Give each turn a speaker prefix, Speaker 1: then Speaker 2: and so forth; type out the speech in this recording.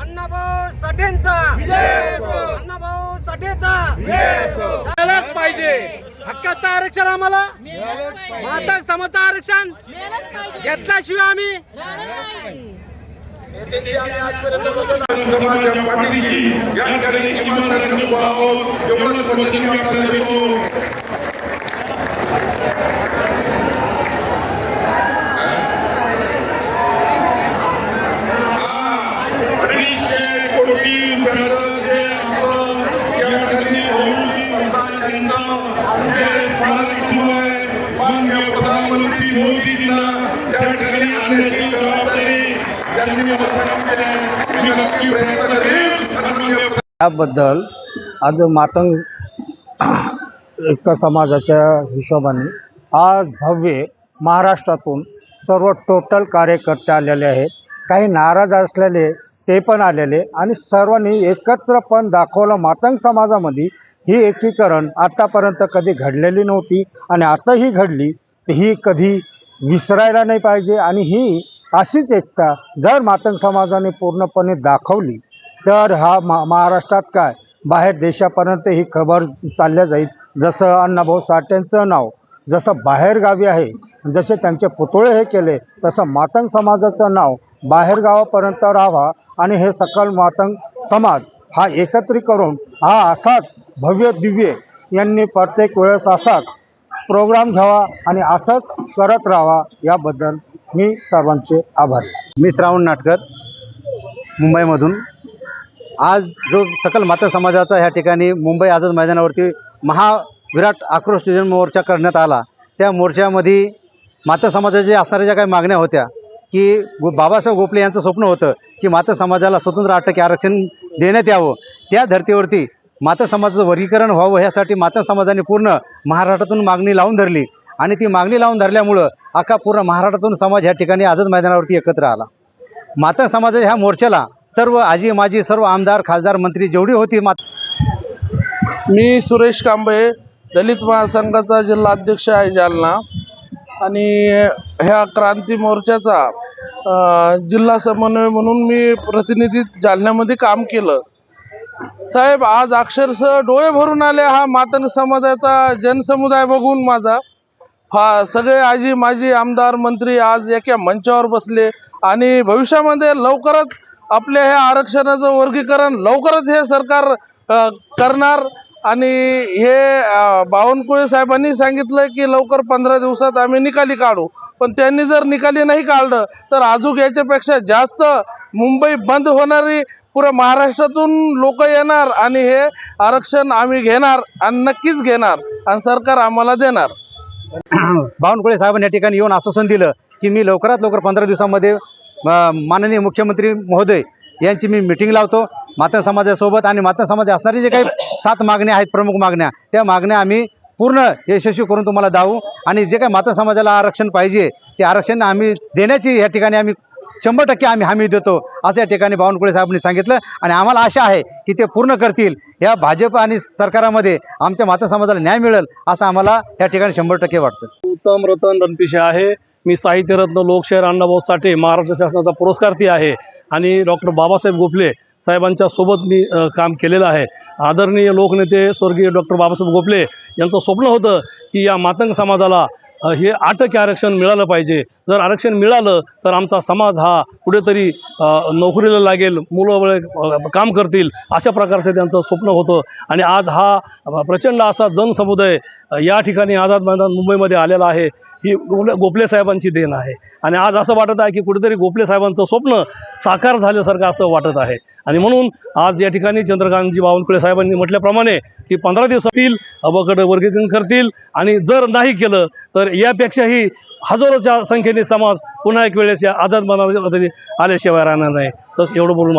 Speaker 1: अण्णाभाऊ साठेंचा. अण्णाभाऊ साठेचा.
Speaker 2: मिळालंच पाहिजे. हक्काचं आरक्षण आम्हाला? माता समाजचं आरक्षण? घेतल्याशिवाय आम्ही?
Speaker 3: या ठिकाणी इमानदारीने एवढंच वचन देतो अडीचशे कोटी रुपयाचं जे आपलं या ठिकाणी बहुमुखी वसाहतींचं जे स्मारक सुरू आहे माननीय प्रधानमंत्री मोदीजींना त्या ठिकाणी आणण्याची जबाबदारी त्यांनी मी नक्की प्रयत्न करेन.
Speaker 4: त्याबद्दल आज मातंग एक समाजाच्या हिशोबाने आज भव्य महाराष्ट्रातून सर्व टोटल कार्यकर्ते आलेले आहेत. काही नाराज असलेले ते पण आलेले आणि सर्वांनी एकत्र पण दाखवलं मातंग समाजामध्ये ही एकीकरण आत्तापर्यंत कधी घडलेली नव्हती आणि आताही घडली. ही कधी विसरायला नाही पाहिजे. आणि ही अशीच एकता जर मातंग समाजाने पूर्णपणे दाखवली तर हा मा महाराष्ट्रात काय? बाहेर देशापर्यंत ही खबर चालल्या जाईल. जसं अण्णाभाऊ साठेंचं नाव जसं बाहेरगावी आहे जसे त्यांचे पुतळे हे केले तसं मातंग समाजाचं नाव बाहेरगावापर्यंत राहावा. आणि हे सकल मातंग समाज हा एकत्रित करून हा असाच भव्य दिव्य यांनी प्रत्येक वेळेस असाच प्रोग्राम घ्यावा आणि असंच करत राहावा याबद्दल मी सर्वांचे आभारी
Speaker 5: मी श्रावण नाटकर मुंबईमधून. आज जो सकल माता समाजाचा ह्या ठिकाणी मुंबई आझाद मैदानावरती महाविराट आक्रोश नियोजन मोर्चा करण्यात आला त्या मोर्चामध्ये माता समाजाच्या असणाऱ्या ज्या काही मागण्या होत्या की गो बाबासाहेब गोपले यांचं स्वप्न होतं की माता समाजाला स्वतंत्र आठ आरक्षण देण्यात यावं त्या धर्तीवरती माता समाजाचं वर्गीकरण व्हावं ह्यासाठी माता समाजाने पूर्ण महाराष्ट्रातून मागणी लावून धरली. आणि ती मागणी लावून धरल्यामुळं अख्खा पूर्ण महाराष्ट्रातून समाज ह्या ठिकाणी आझाद मैदानावरती एकत्र आला. माता समाजाच्या ह्या मोर्चाला सर्व आजी माजी सर्व आमदार खासदार मंत्री जेवढी होती मा
Speaker 6: मी सुरेश कांबळे दलित महासंघाचा जिल्हा अध्यक्ष आहे जालना. आणि ह्या क्रांती मोर्चाचा जिल्हा समन्वय म्हणून मी प्रतिनिधी जालन्यामध्ये काम केलं. साहेब आज अक्षरशः डोळे भरून आले हा मातंग समाजाचा जनसमुदाय बघून माझा. हा सगळे आजी माजी आमदार मंत्री आज एका मंचावर बसले आणि भविष्यामध्ये लवकरच आपल्या हे आरक्षणाचं वर्गीकरण लवकरच हे सरकार करणार. आणि हे बावनकुळे साहेबांनी सांगितलं की लवकर पंधरा दिवसात आम्ही निकाली काढू. पण त्यांनी जर निकाली नाही काढलं तर अजून याच्यापेक्षा जास्त मुंबई बंद होणारी पुऱ्या महाराष्ट्रातून लोक येणार आणि हे आरक्षण आम्ही घेणार आणि नक्कीच घेणार आणि सरकार आम्हाला देणार.
Speaker 5: बावनकुळे साहेबांनी या ठिकाणी येऊन आश्वासन दिलं की मी लवकरात लवकर पंधरा दिवसामध्ये माननीय मुख्यमंत्री महोदय यांची मी मिटिंग लावतो. माता समाजासोबत आणि माता समाज असणारे जे काही सात मागण्या आहेत प्रमुख मागण्या त्या मागण्या आम्ही पूर्ण यशस्वी करून तुम्हाला दावू आणि जे काही माता समाजाला आरक्षण पाहिजे ते आरक्षण आम्ही देण्याची या ठिकाणी आम्ही शंभर टक्के आम्ही हमी देतो. असं या ठिकाणी बावनकुळे साहेबांनी सांगितलं आणि आम्हाला आशा आहे की ते पूर्ण करतील. या भाजप आणि सरकारामध्ये आमच्या माता समाजाला न्याय मिळेल असं आम्हाला या ठिकाणी शंभर टक्के वाटतं.
Speaker 2: उत्तम रतन रणपिशे आहे. मी साहित्यरत्न लोकशाहीर अण्णाभाऊ साठे महाराष्ट्र शासनाचा पुरस्कारती आहे. आणि डॉक्टर बाबासाहेब गोखले साहेबांच्या सोबत मी काम केलेलं आहे. आदरणीय लोकनेते स्वर्गीय डॉक्टर बाबासाहेब गोखले यांचं स्वप्न होतं की या मातंग समाजाला हे आठ टक्के आरक्षण मिळालं पाहिजे. जर आरक्षण मिळालं तर आमचा समाज हा कुठेतरी नोकरीला लागेल मुलं काम करतील अशा प्रकारचं त्यांचं स्वप्न होतं. आणि आज हा प्रचंड असा जनसमुदाय या ठिकाणी आझाद मैदान मुंबईमध्ये आलेला आहे. ही गोपले गोपले साहेबांची देण आहे. आणि आज असं वाटत आहे की कुठेतरी गोपले साहेबांचं स्वप्न साकार झाल्यासारखं असं वाटत आहे. आणि म्हणून आज या ठिकाणी चंद्रकांतजी बावनकुळे साहेबांनी म्हटल्याप्रमाणे की पंधरा दिवसातील अबकड वर्गीकरण करतील. आणि जर नाही केलं तर तर यापेक्षाही हजारोच्या संख्येने समाज पुन्हा एक वेळेस या आझाद मैदानामध्ये आल्याशिवाय राहणार नाही. तसं एवढं बोलून